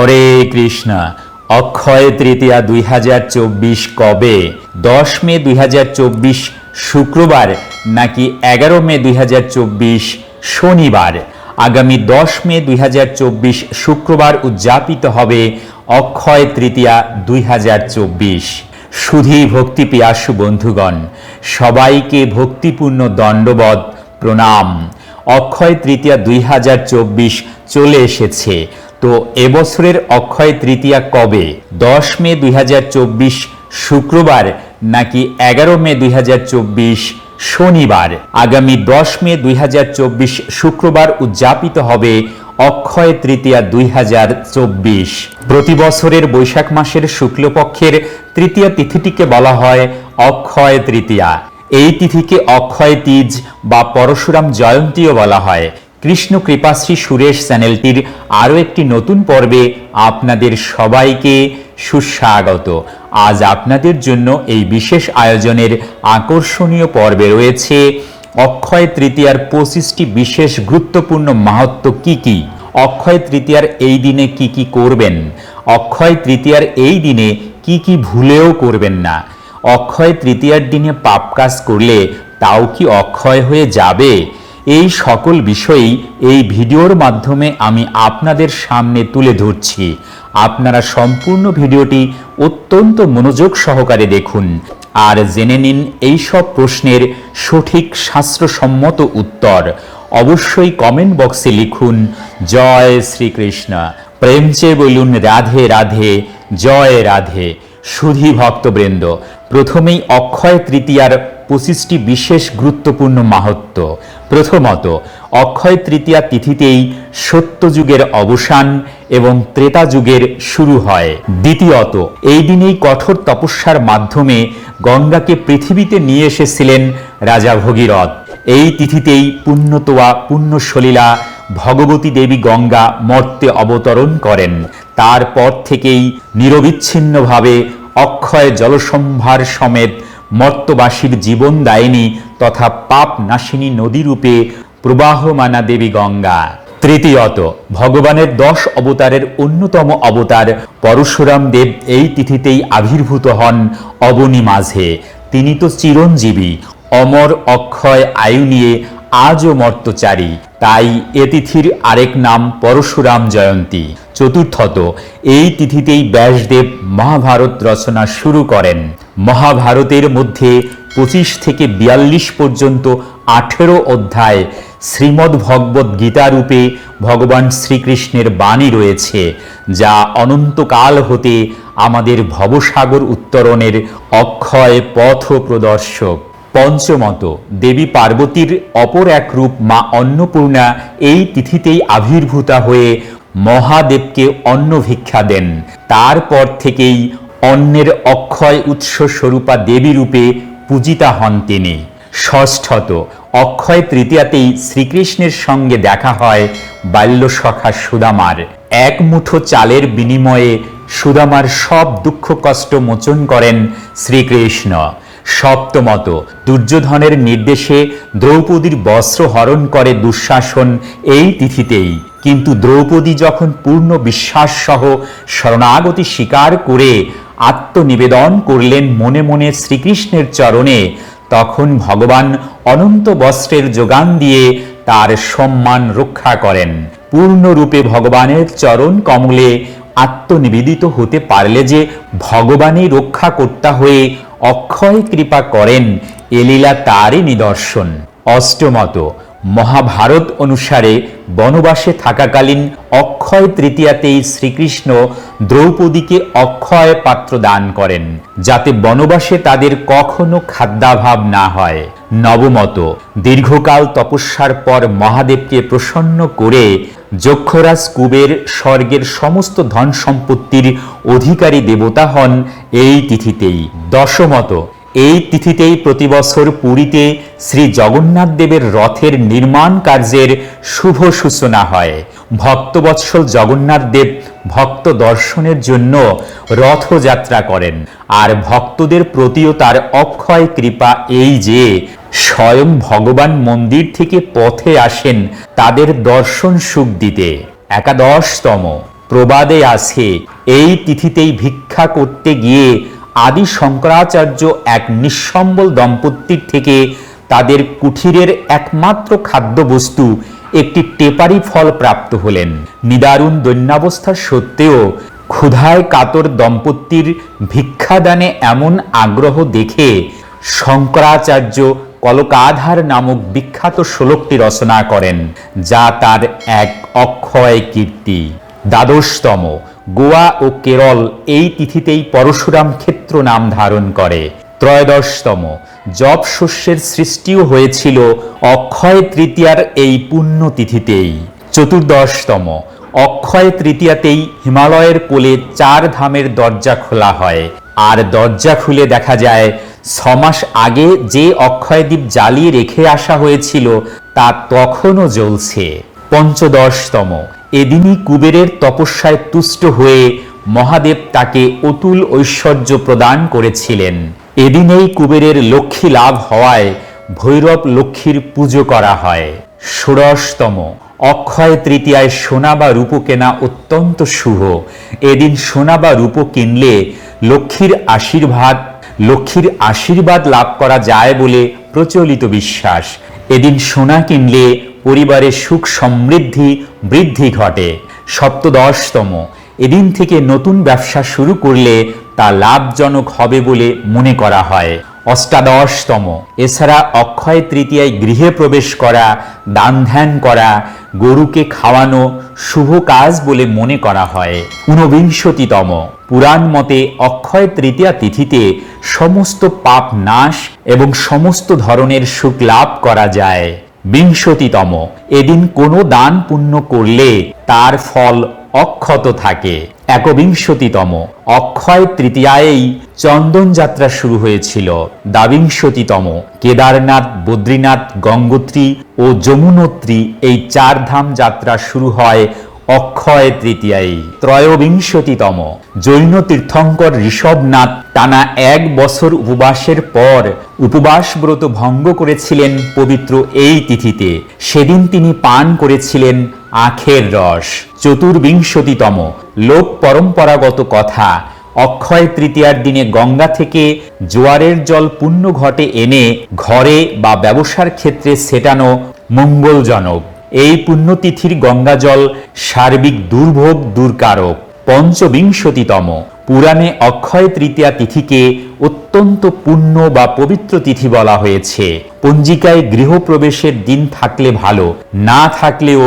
হরে কৃষ্ণ। অক্ষয় তৃতীয়া দুই হাজার চব্বিশ কবে? দশ মে দুই হাজার চব্বিশ শুক্রবার নাকি এগারো মে দুই হাজার চব্বিশ শনিবার? আগামী দশ মে দুই হাজার চব্বিশ শুক্রবার উদযাপিত হবে অক্ষয় তৃতীয়া দুই হাজার চব্বিশ। সুধী ভক্তি পিয়াসু বন্ধুগণ, সবাইকে ভক্তিপূর্ণ দণ্ডবধ প্রণাম। অক্ষয় তৃতীয়া দুই হাজার চব্বিশ চলে এসেছে। তো এবছরের অক্ষয় তৃতীয়া কবে? দশ মে দুই হাজার চব্বিশ, শুক্রবার নাকি এগারো মে দুই হাজার চব্বিশ, শনিবার? আগামী দশ মে দুই হাজার চব্বিশ, শুক্রবার উদযাপিত হবে অক্ষয় তৃতীয়া দুই হাজার চব্বিশ। প্রতি বছরের বৈশাখ মাসের শুক্লপক্ষের তৃতীয় তিথিটিকে বলা হয় অক্ষয় তৃতীয়া। এই তিথিকে অক্ষয় তিজ বা পরশুরাম জয়ন্তীও বলা হয়। কৃষ্ণ কৃপাশ্রী সুরেশ চ্যানেলটির আরও একটি নতুন পর্বে আপনাদের সবাইকে সুস্বাগত। আজ আপনাদের জন্য এই বিশেষ আয়োজনের আকর্ষণীয় পর্বে রয়েছে অক্ষয় তৃতীয়ার পঁচিশটি বিশেষ গুরুত্বপূর্ণ মাহাত্ম কি কি? অক্ষয় তৃতীয়ার এই দিনে কি কি করবেন? অক্ষয় তৃতীয়ার এই দিনে কি কি ভুলেও করবেন না। অক্ষয় তৃতীয়ার দিনে পাপ কাজ করলে তাও কি অক্ষয় হয়ে যাবে? এই সকল বিষয়েই এই ভিডিওর মাধ্যমে আমি আপনাদের সামনে তুলে ধরছি। আপনারা সম্পূর্ণ ভিডিওটি অত্যন্ত মনোযোগ সহকারে দেখুন। আর জেনে নিন এই সব প্রশ্নের সঠিক শাস্ত্রসম্মত উত্তর। অবশ্যই কমেন্ট বক্সে লিখুন, জয় শ্রীকৃষ্ণ। প্রেমচে বলুন, রাধে রাধে। জয়, রাধে। সুধী ভক্তবৃন্দ প্রথমেই অক্ষয় তৃতীয়ার পঁচিশটি বিশেষ গুরুত্বপূর্ণ মাহাত্ম। প্রথমত, অক্ষয় তৃতীয়া তিথিতেই সত্যযুগের অবসান এবং ত্রেতা যুগের শুরু হয়। দ্বিতীয়ত, এই দিনেই কঠোর তপস্যার মাধ্যমে গঙ্গাকে পৃথিবীতে নিয়ে এসেছিলেন রাজা ভগীরথ। এই তিথিতেই পুণ্যতোয়া পুণ্যসলীলা ভগবতী দেবী গঙ্গা মর্তে অবতরণ করেন। তারপর থেকেই নিরবিচ্ছিন্নভাবে অক্ষয় জলসম্ভার সমেত মর্তবাসীর জীবন দায়িনী তথা পাপ নাশিনী নদীরূপে প্রবাহমানা দেবী গঙ্গা। তৃতীয়ত, ভগবানের দশ অবতারের অন্যতম অবতার পরশুরাম দেব এই তিথিতেই আবির্ভূত হন অবনী মাঝে। তিনি তো চিরঞ্জীবী, অমর অক্ষয় আয়ু নিয়ে আজও মর্তচারী। তাই এ তিথির আরেক নাম পরশুরাম জয়ন্তী। চতুর্থত, এই তিথিতেই ব্যাসদেব মহাভারত রচনা শুরু করেন। মহাভারতের মধ্যে পঁচিশ থেকে বিয়াল্লিশ পর্যন্ত আঠেরো অধ্যায় শ্রীমদ্ ভগবত গীতারূপে ভগবান শ্রীকৃষ্ণের বাণী রয়েছে, যা অনন্তকাল হতে আমাদের ভবসাগর উত্তরণের অক্ষয় পথ প্রদর্শক পঞ্চমত, দেবী পার্বতীর অপর এক রূপ মা অন্নপূর্ণা এই তিথিতেই আবির্ভূতা হয়ে মহাদেবকে অন্ন ভিক্ষা দেন। তারপর থেকেই অন্নের অক্ষয় উৎস স্বরূপা দেবী রূপে পূজিতা হন তিনি। ষষ্ঠত, অক্ষয় তৃতীয়াতেই শ্রীকৃষ্ণের সঙ্গে দেখা হয় বাল্যসখা সুদামার। এক মুঠো চালের বিনিময়ে সুদামার সব দুঃখ কষ্ট মোচন করেন শ্রীকৃষ্ণ। সপ্তমত, দুর্যোধনের নির্দেশে দ্রৌপদীর বস্ত্র হরণ করে দুঃশাসন এই তিথিতেই। কিন্তু দ্রৌপদী যখন পূর্ণ বিশ্বাস সহ শরণাগতি স্বীকার করে আত্মনিবেদন করলেন মনে মনে শ্রীকৃষ্ণের চরণে, তখন ভগবান অনন্ত বস্ত্রের যোগান দিয়ে তার সম্মান রক্ষা করেন। পূর্ণরূপে ভগবানের চরণ কমলে আত্মনিবেদিত হতে পারলে যে ভগবানই রক্ষা কর্তা হয়ে অক্ষয় কৃপা করেন এলীলা তারই নিদর্শন। অষ্টমত, মহাভারত অনুসারে বনবাসে থাকাকালীন অক্ষয় তৃতীয়াতেই শ্রীকৃষ্ণ দ্রৌপদীকে অক্ষয় পাত্র দান করেন, যাতে বনবাসে তাদের কখনো খাদ্যাভাব না হয়। নবমত, দীর্ঘকাল তপস্যার পর মহাদেবকে প্রসন্ন করে যক্ষরাজ কুবের স্বর্গের সমস্ত ধন সম্পত্তির অধিকারী দেবতা হন এই তিথিতেই। দশমত এই তিথিতেই প্রতি বছর পুরীতে শ্রী জগন্নাথ দেবের রথের নির্মাণ কার্যের শুভ সূচনা হয়। ভক্তবৎসল জগন্নাথ দেব ভক্ত দর্শনের জন্য রথযাত্রা করেন। আর ভক্তদের প্রতিও তার অক্ষয় কৃপা এই যে, স্বয়ং ভগবান মন্দির থেকে পথে আসেন তাদের দর্শন সুখ দিতে। একাদশতম প্রবাদে আছে, এই তিথিতেই ভিক্ষা করতে গিয়ে আদি শঙ্করাচার্য এক নিঃসম্বল দম্পতির থেকে তাদের কুঠিরের একমাত্র খাদ্যবস্তু, একটি টেপারি ফল প্রাপ্ত হলেন। নিদারুণ দৈন্যাবস্থা সত্ত্বেও ক্ষুধায় কাতর দম্পতির ভিক্ষাদানে এমন আগ্রহ দেখে শঙ্করাচার্য কলকাধার নামক বিখ্যাত শ্লোকটি রচনা করেন, যা তার এক অক্ষয় কীর্তি। দ্বাদশতম। গোয়া ও কেরল এই তিথিতেই পরশুরাম ক্ষেত্র নাম ধারণ করে। ত্রয়োদশতম। জব শস্যের সৃষ্টিও হয়েছিল অক্ষয় তৃতীয়ার এই পুণ্য তিথিতেই। চতুর্দশতম। অক্ষয় তৃতীয়াতেই হিমালয়ের কোলে চার ধামের দরজা খোলা হয়। আর দরজা খুলে দেখা যায় ছমাস আগে যে অক্ষয়দ্বীপ জ্বালিয়ে রেখে আসা হয়েছিল, তা তখনও জ্বলছে। পঞ্চদশতম। এদিনই কুবেরের তপস্যায় তুষ্ট হয়ে মহাদেব তাকে অতুল ঐশ্বর্য প্রদান করেছিলেন। এদিনেই কুবেরের লক্ষ্মী লাভ হওয়ায় ভৈরব লক্ষ্মীর পুজো করা হয়। ষোড়শতম অক্ষয় তৃতীয়ায় সোনা বা রূপো কেনা অত্যন্ত শুভ। এদিন সোনা বা রূপো কিনলে লক্ষ্মীর আশীর্বাদ লক্ষ্মীর আশীর্বাদ লাভ করা যায় বলে প্রচলিত বিশ্বাস। এদিন সোনা কিনলে পরিবারের সুখ সমৃদ্ধি বৃদ্ধি ঘটে। সপ্তদশতম। এদিন থেকে নতুন ব্যবসা শুরু করলে তা লাভজনক হবে বলে মনে করা হয়। অষ্টাদশতম। এছাড়া অক্ষয় তৃতীয়ায় গৃহে প্রবেশ করা, দান ধ্যান করা, গরুকে খাওয়ানো শুভ কাজ বলে মনে করা হয়। ঊনবিংশতিতম। পুরাণ মতে অক্ষয় তৃতীয়া তিথিতে সমস্ত পাপ নাশ এবং সমস্ত ধরনের সুখ লাভ করা যায়। বিংশতিতম। এদিন কোনো দান পুণ্য করলে তার ফল অক্ষত থাকে। একবিংশতিতম। অক্ষয় তৃতীয়ায়েই চন্দন যাত্রা শুরু হয়েছিল। দাবিংশতিতম কেদারনাথ, বদ্রীনাথ, গঙ্গোত্রী ও যমুনোত্রী এই চার ধাম যাত্রা শুরু হয় অক্ষয় তৃতীয়ায় ত্রয়োবিংশতিতম। জৈন তীর্থঙ্কর ঋষভনাথ টানা এক বছর উপবাসের পর উপবাস ব্রত ভঙ্গ করেছিলেন পবিত্র এই তিথিতে। সেদিন তিনি পান করেছিলেন আখের রস। চতুর্বিংশতিতম। লোক পরম্পরাগত কথা। অক্ষয় তৃতীয়ার দিনে গঙ্গা থেকে জোয়ারের জল পুণ্য ঘটে এনে ঘরে বা ব্যবসার ক্ষেত্রে সেটানো মঙ্গলজনক। এই পুণ্যতিথির গঙ্গাজল সার্বিক দুর্ভোগ দূরকারক, পঞ্চবিংশতিতম। পুরাণে অক্ষয় তৃতীয়া তিথিকে অত্যন্ত পুণ্য বা পবিত্র তিথি বলা হয়েছে। পঞ্জিকায় গৃহপ্রবেশের দিন থাকলে ভালো, না থাকলেও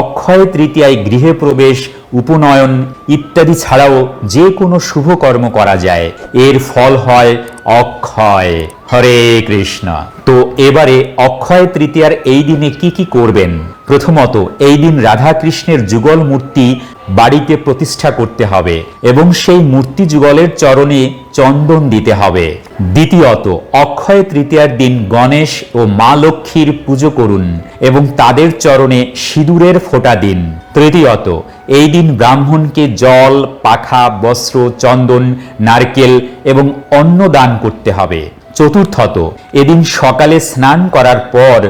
অক্ষয় তৃতীয়ায় গৃহে প্রবেশ উপনয়ন ইত্যাদি ছাড়াও যে কোনো শুভ কর্ম করা যায়। এর ফল হয় অক্ষয়। হরে কৃষ্ণ। তো এবারে অক্ষয় তৃতীয়ার এই দিনে কি কি করবেন? প্রথমত, এই দিন রাধা কৃষ্ণের যুগল মূর্তি বাড়িতে প্রতিষ্ঠা করতে হবে এবং সেই মূর্তি যুগলের চরণে চন্দন দিতে হবে। দ্বিতীয়ত, অক্ষয় তৃতীয়ার দিন গণেশ ও মা লক্ষ্মীর পুজো করুন এবং তাদের চরণে সিঁদুরের ফোঁটা দিন। তৃতীয়ত, এই দিন ব্রাহ্মণকে জল, পাখা, বস্ত্র, চন্দন, নারকেল এবং অন্ন দান করতে হবে। চতুর্থত, এদিন সকালে স্নান করার পর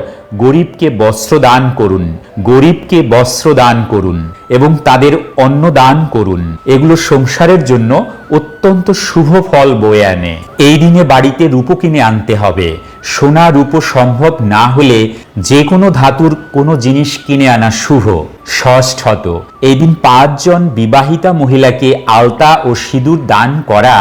গরিবকে বস্ত্র দান করুন, গরিবকে বস্ত্র দান করুন এবং তাদের অন্ন দান করুন। এগুলো সংসারের জন্য অত্যন্ত শুভ ফল বয়ে আনে। এই দিনে বাড়িতে রূপো কিনে আনতে হবে। সোনা রূপো সম্ভব না হলে যে কোনো ধাতুর কোনো জিনিস কিনে আনা শুভ। ষষ্ঠত এই দিন পাঁচজন বিবাহিতা মহিলাকে আলতা ও সিঁদুর দান করা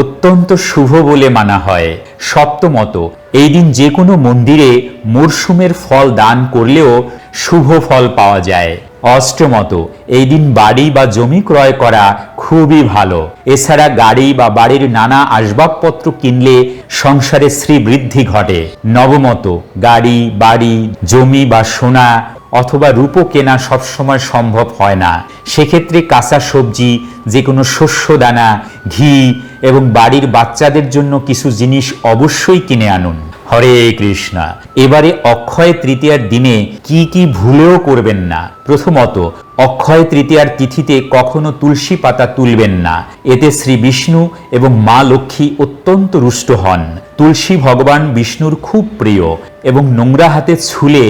অত্যন্ত শুভ বলে মানা হয়। সপ্তমত, এই দিন যে কোনো মন্দিরে মরশুমের ফল দান করলেও শুভ ফল পাওয়া যায়। অষ্টমত, এই দিন বাড়ি বা জমি ক্রয় করা খুবই ভালো। এছাড়া গাড়ি বা বাড়ির নানা আসবাবপত্র কিনলে সংসারে শ্রী বৃদ্ধি ঘটে। নবমত, গাড়ি, বাড়ি, জমি বা সোনা অথবা রূপো কেনা সবসময় সম্ভব হয় না। সেক্ষেত্রে কাঁচা সবজি যে কোনো শস্য দানা, ঘি এবং বাড়ির বাচ্চাদের জন্য কিছু জিনিস অবশ্যই কিনে আনুন। হরে কৃষ্ণা, এবারে অক্ষয় তৃতীয়ার দিনে কি কি ভুলেও করবেন না। প্রথমত, অক্ষয় তৃতীয়ার তিথিতে কখনো তুলসী পাতা তুলবেন না। এতে শ্রী বিষ্ণু এবং মা লক্ষ্মী অত্যন্ত রুষ্ট হন। তুলসী ভগবান বিষ্ণুর খুব প্রিয় এবং নোংরা হাতে ছুলে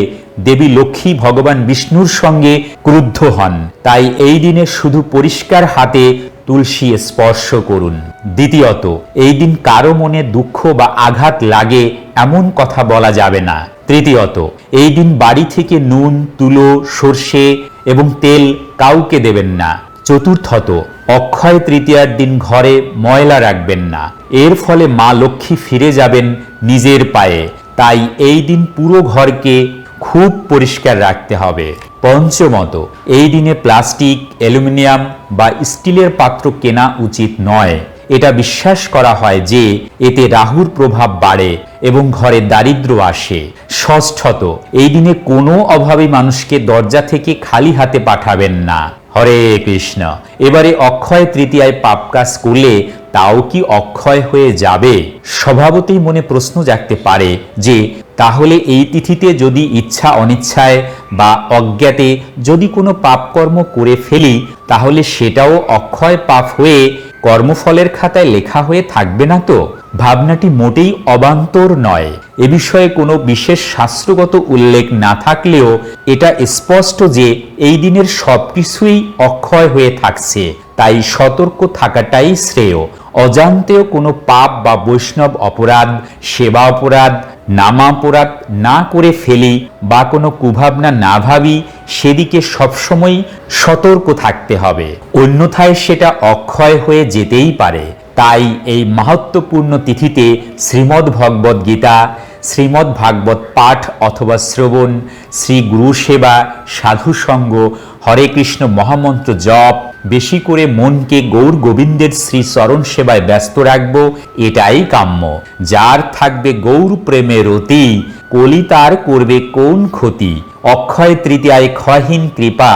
দেবী লক্ষ্মী ভগবান বিষ্ণুর সঙ্গে ক্রুদ্ধ হন। তাই এই দিনে শুধু পরিষ্কার হাতে তুলসী স্পর্শ করুন। দ্বিতীয়ত, এই দিন কারও মনে দুঃখ বা আঘাত লাগে এমন কথা বলা যাবে না। তৃতীয়ত, এই দিন বাড়ি থেকে নুন, তুলো, সর্ষে এবং তেল কাউকে দেবেন না। চতুর্থত, অক্ষয় তৃতীয়ার দিন ঘরে ময়লা রাখবেন না। এর ফলে মা লক্ষ্মী ফিরে যাবেন নিজের পায়ে। তাই এই দিন পুরো ঘরকে খুব পরিষ্কার রাখতে হবে। পঞ্চমত, এই দিনে প্লাস্টিক, অ্যালুমিনিয়াম বা স্টিলের পাত্র কেনা উচিত নয়। এটা বিশ্বাস করা হয় যে, এতে রাহুর প্রভাব বাড়ে এবং ঘরে দারিদ্র আসে। ষষ্ঠত, এই দিনে কোনো অভাবী মানুষকে দরজা থেকে খালি হাতে পাঠাবেন না। হরে কৃষ্ণ। এবারে অক্ষয় তৃতীয়ায় পাপ কাজ করলে তাও কি অক্ষয় হয়ে যাবে? স্বভাবতেই মনে প্রশ্ন জাগতে পারে যে, তাহলে এই তিথিতে যদি ইচ্ছা অনিচ্ছায় বা অজ্ঞাতে যদি কোনো পাপকর্ম করে ফেলি, তাহলে সেটাও অক্ষয় পাপ হয়ে কর্মফলের খাতায় লেখা হয়ে থাকবে না তো? ভাবনাটি মোটেই অবান্তর নয়। এ বিষয়ে কোনো বিশেষ শাস্ত্রগত উল্লেখ না থাকলেও এটা স্পষ্ট যে এই দিনের সবকিছুই অক্ষয় হয়ে থাকছে। তাই সতর্ক থাকাটাই শ্রেয়। অজান্তেও কোনো পাপ বা বৈষ্ণব অপরাধ, সেবা অপরাধ নামাপরাধ না করে ফেলি বা কোনো কুভাবনা না ভাবি, সেদিকে সবসময় সতর্ক থাকতে হবে। অন্যথায় সেটা অক্ষয় হয়ে যেতেই পারে। তাই এই মাহাত্মপূর্ণ তিথিতে শ্রীমদ্ ভগবদ গীতা, শ্রীমদ্ ভাগবত পাঠ অথবা শ্রবণ, শ্রী গুরু সেবা, সাধু সঙ্গ, হরে কৃষ্ণ মহামন্ত্র জপ, বেশি করে মনকে গৌর গোবিন্দের শ্রী চরণ সেবায় ব্যস্ত রাখব, এটাই কাম্য। যার থাকবে গৌর প্রেমের অতি, কলি তার করবে কোন ক্ষতি। অক্ষয় তৃতীয়ায় ক্ষয়হীন কৃপা,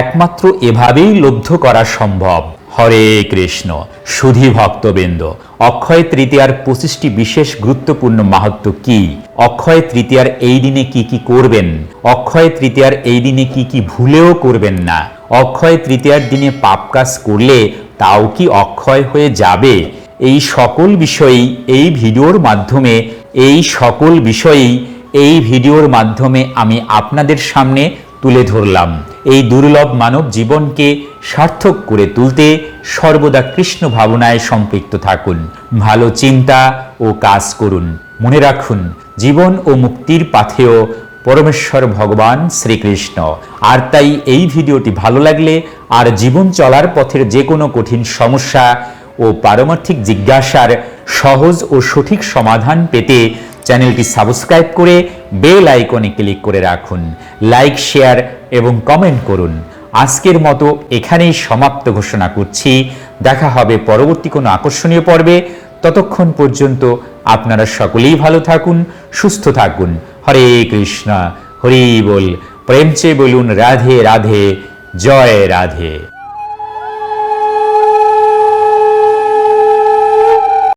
একমাত্র এভাবেই লব্ধ করা সম্ভব। হরে কৃষ্ণ, সুধী ভক্তবৃন্দ, অক্ষয় তৃতীয়ার পঁচিশটি বিশেষ গুরুত্বপূর্ণ মাহাত্ম কি? অক্ষয় তৃতীয়ার এই দিনে কি কি করবেন? অক্ষয় তৃতীয়ার এই দিনে কি কি ভুলেও করবেন না? অক্ষয় তৃতীয়ার দিনে পাপ কাজ করলে তাও কি অক্ষয় হয়ে যাবে? এই সকল বিষয়ই এই ভিডিওর মাধ্যমে, এই সকল বিষয়ই এই ভিডিওর মাধ্যমে আমি আপনাদের সামনে তুলে ধরলাম। এই দুর্লভ মানব জীবনকে সার্থক করে তুলতে সর্বদা কৃষ্ণ ভাবনায় সম্পৃক্ত থাকুন। ভালো চিন্তা ও কাজ করুন। মনে রাখুন, জীবন ও মুক্তির পাথেও পরমেশ্বর ভগবান শ্রীকৃষ্ণ। আর তাই এই ভিডিওটি ভালো লাগলে আর জীবন চলার পথের যে কোনো কঠিন সমস্যা ও পারমার্থিক জিজ্ঞাসার সহজ ও সঠিক সমাধান পেতে চ্যানেলটি সাবস্ক্রাইব করে বেল আইকনে ক্লিক করে রাখুন। লাইক, শেয়ার এবং কমেন্ট করুন। আজকের মতো এখানেই সমাপ্ত ঘোষণা করছি। দেখা হবে পরবর্তী কোনো আকর্ষণীয় পর্বে। ততক্ষণ পর্যন্ত আপনারা সকলেই ভালো থাকুন, সুস্থ থাকুন। হরে কৃষ্ণ, হরি বল। প্রেমচে বলুন, রাধে রাধে, জয় রাধে।